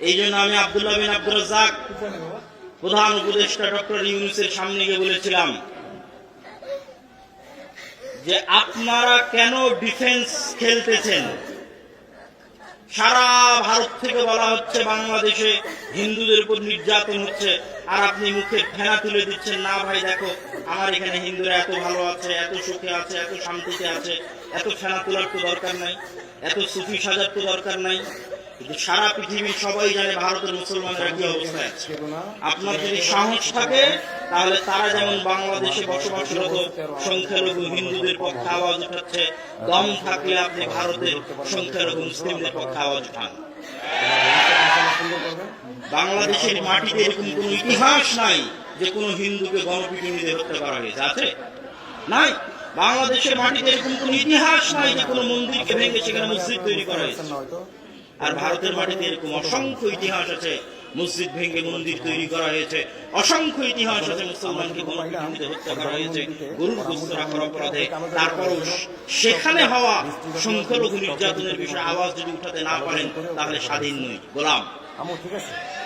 এই জন্য আমি আব্দুল্লাহ বিন আব্দুল রাজ্জাক প্রধান উপদেষ্টা ডক্টর ইউনুসের সামনে গিয়ে বলেছিলাম যে আপনারা কেন ডিফেন্স খেলতেছেন? সারা ভারত থেকে বলা হচ্ছে বাংলাদেশে হিন্দুদের উপর নির্যাতন হচ্ছে, আর আপনি মুখে ফেনা তুলে দিচ্ছেন, না ভাই, দেখো, আমার এখানে হিন্দুরা এত ভালো আছে, এত সুখে আছে, এত শান্তিতে আছে, এত ফেনা তোলার তো দরকার নাই, এত সুফি সাজার তো দরকার নাই কিন্তু সারা পৃথিবীর সবাই জানে ভারতের মুসলমানরা কি অবস্থায় আছে। আপনার যদি সাহস থাকে, তাহলে তারা যেমন বাংলাদেশে বসবাসরত সংখ্যালঘু হিন্দুদের পক্ষে আওয়াজ উঠাচ্ছে, দম থাকলে আপনি ভারতের সংখ্যালঘু মুসলিমদের পক্ষে আওয়াজ উঠান। বাংলাদেশের মাটিতে এরকম কোন ইতিহাস নাই যে কোনো হিন্দুকে গণপিটুনিতে হত্যা করা হয়েছে। আছে? নাই? বাংলাদেশের মাটিতে এরকম কোন ইতিহাস নাই যে কোনো মন্দিরকে ভেঙে সেখানে মসজিদ তৈরি করা হয়েছে। আর ভারতের মাটিতে এরকম অসংখ্য ইতিহাস আছে। মসজিদ ভেঙে মন্দির তৈরি করা হয়েছে। অসংখ্য ইতিহাস আছে। মুসলমানকে হত্যা করা হয়েছে। গরুর গোস্ত রাখার অপরাধে তারপরও সেখানে হওয়া সংখ্যালঘু নির্যাতনের বিষয়ে আওয়াজ যদি উঠাতে না পারেন, তাহলে স্বাধীন নই। গোলাম। ঠিক আছে।